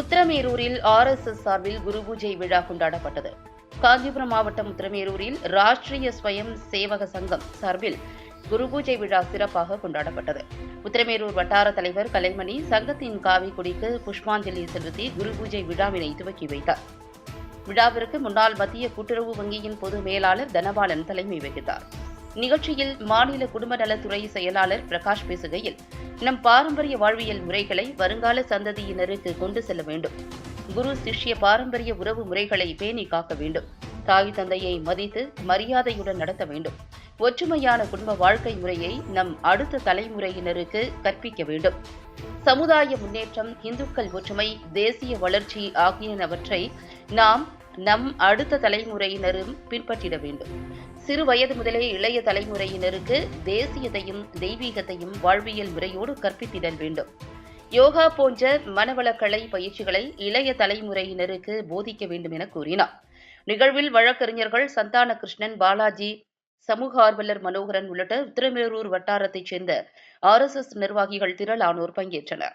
உத்திரமேரூரில் RSS சார்பில் குரு பூஜை விழா கொண்டாடப்பட்டது. காஞ்சிபுரம் மாவட்டம் உத்திரமேரூரில் ராஷ்டிரிய ஸ்வயம் சேவக சங்கம் சார்பில் குரு பூஜை விழா சிறப்பாக கொண்டாடப்பட்டது. உத்திரமேரூர் வட்டார தலைவர் கலைமணி சங்கத்தின் காவி கொடிக்கு புஷ்பாஞ்சலி செலுத்தி குரு பூஜை விழாவினை துவக்கி வைத்தார். விழாவிற்கு முன்னாள் மத்திய கூட்டுறவு வங்கியின் பொது மேலாளர் தனபாலன் தலைமை வகித்தார். நிகழ்ச்சியில் மாநில குடும்ப நலத்துறை செயலாளர் பிரகாஷ் பேசுகையில் நம் பாரம்பரிய வாழ்வியல் முறைகளை வருங்கால சந்ததியினருக்கு கொண்டு செல்ல வேண்டும். குரு சிஷ்ய பாரம்பரிய உறவு முறைகளை பேணி காக்க வேண்டும். தாய் தந்தையை மதித்து மரியாதையுடன் நடத்த வேண்டும். ஒற்றுமையான குடும்ப வாழ்க்கை முறையை நம் அடுத்த தலைமுறையினருக்கு கற்பிக்க வேண்டும். சமுதாய முன்னேற்றம் இந்துக்கள் ஒற்றுமை தேசிய வளர்ச்சி ஆகியனவற்றை நாம் நம் அடுத்த தலைமுறையினரும் பின்பற்றிட வேண்டும். சிறு வயது முதலே இளைய தலைமுறையினருக்கு தேசியத்தையும் தெய்வீகத்தையும் வாழ்வியல் முறையோடு கற்பித்திடல் வேண்டும். யோகா போன்ற மனவளக்கலை பயிற்சிகளை இளைய தலைமுறையினருக்கு போதிக்க வேண்டும் என கூறினார். நிகழ்வில் வழக்கறிஞர்கள் சந்தான கிருஷ்ணன் பாலாஜி சமூக ஆர்வலர் மனோகரன் உள்ளிட்ட உத்திரமேரூர் வட்டாரத்தைச் சேர்ந்த ஆர்எஸ்எஸ் நிர்வாகிகள் திரளானோர் பங்கேற்றனர்.